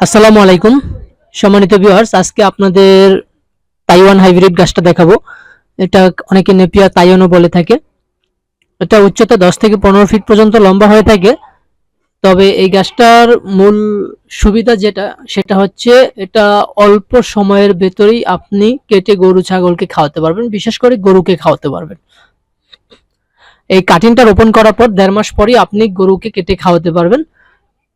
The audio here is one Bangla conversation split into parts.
আসসালামু আলাইকুম। সম্মানিত ভিউয়ার্স আজকে আপনাদের তাইওয়ান হাইব্রিড গাছটা দেখাবো। এটা অনেকে নেপিয়া তাইওয়ানও বলে থাকে। এটা উচ্চতা দশ থেকে পনেরো ফিট পর্যন্ত লম্বা হয়ে থাকে। তবে এই গাছটার মূল সুবিধা যেটা, সেটা হচ্ছে এটা অল্প সময়ের ভেতরেই আপনি কেটে গরু, ছাগলকে খাওয়াতে পারবেন। বিশেষ করে গরুকে খাওয়াতে পারবেন। এই কাটিংটা রোপণ করার পর দেড় মাস পরই আপনি গরুকে কেটে খাওয়াতে পারবেন।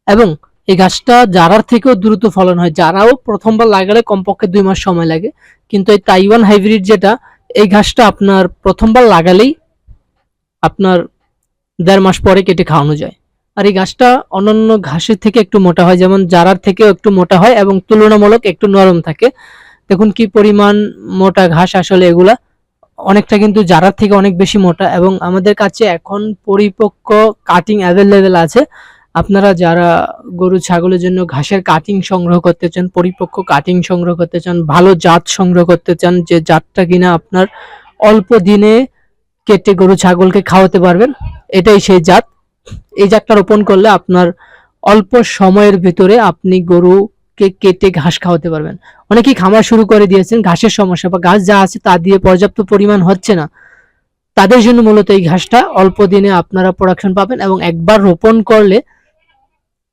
এবং এই গাছটা জারার থেকেও দ্রুত ফলন হয়। জারাও প্রথমবার লাগালে কমপক্ষে দুই মাস সময় লাগে। কিন্তু এই তাইওয়ান হাইব্রিড যেটা, এই ঘাসটা আপনার প্রথমবার লাগালেই আপনার দেড় মাস পরে কেটে খাওয়ানো যায়। আর এই গাছটা অন্যান্য ঘাসের থেকে একটু মোটা হয়, যেমন জারার থেকেও একটু মোটা হয় এবং তুলনামূলক একটু নরম থাকে। দেখুন কি পরিমাণ মোটা ঘাস আসলে এগুলা। অনেকটা কিন্তু জারার থেকে অনেক বেশি মোটা এবং আমাদের কাছে এখন পরিপক্ক কাটিং অ্যাভেলেবেল আছে। আপনারা যারা গরু, ছাগলের জন্য ঘাসের কাটিং সংগ্রহ করতে চান, পরিপক্ক কাটিং সংগ্রহ করতে চান, ভালো জাত সংগ্রহ করতে চান, যে জাতটা কিনা আপনার অল্প দিনে কেটে গরু, ছাগলকে খাওয়াতে পারবেন, এটাই সেই জাত। এই জাতটা রোপণ করলে আপনার অল্প সময়ের ভিতরে আপনি গরুকে কেটে ঘাস খাওয়াতে পারবেন। অনেকেই খামার শুরু করে দিয়েছেন, ঘাসের সমস্যা বা ঘাস যা আছে তা দিয়ে পর্যাপ্ত পরিমাণ হচ্ছে না। তাদের জন্য মূলত এই ঘাসটা অল্প দিনে আপনারা প্রোডাকশন পাবেন এবং একবার রোপণ করলে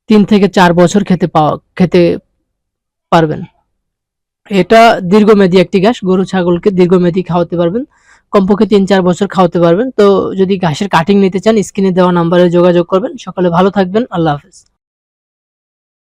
তিন থেকে চার বছর খেতে পাওয়া, খেতে পারবেন। এটা দীর্ঘমেয়াদী একটি ঘাস গরু, ছাগলকে দীর্ঘমেয়াদী খাওয়াতে পারবেন। কমপক্ষে তিন চার বছর খাওয়াতে পারবেন। তো যদি ঘাসের কাটিং নিতে চান, স্ক্রিনে দেওয়া নাম্বারে যোগাযোগ করবেন। সকালে ভালো থাকবেন। আল্লাহ হাফেজ।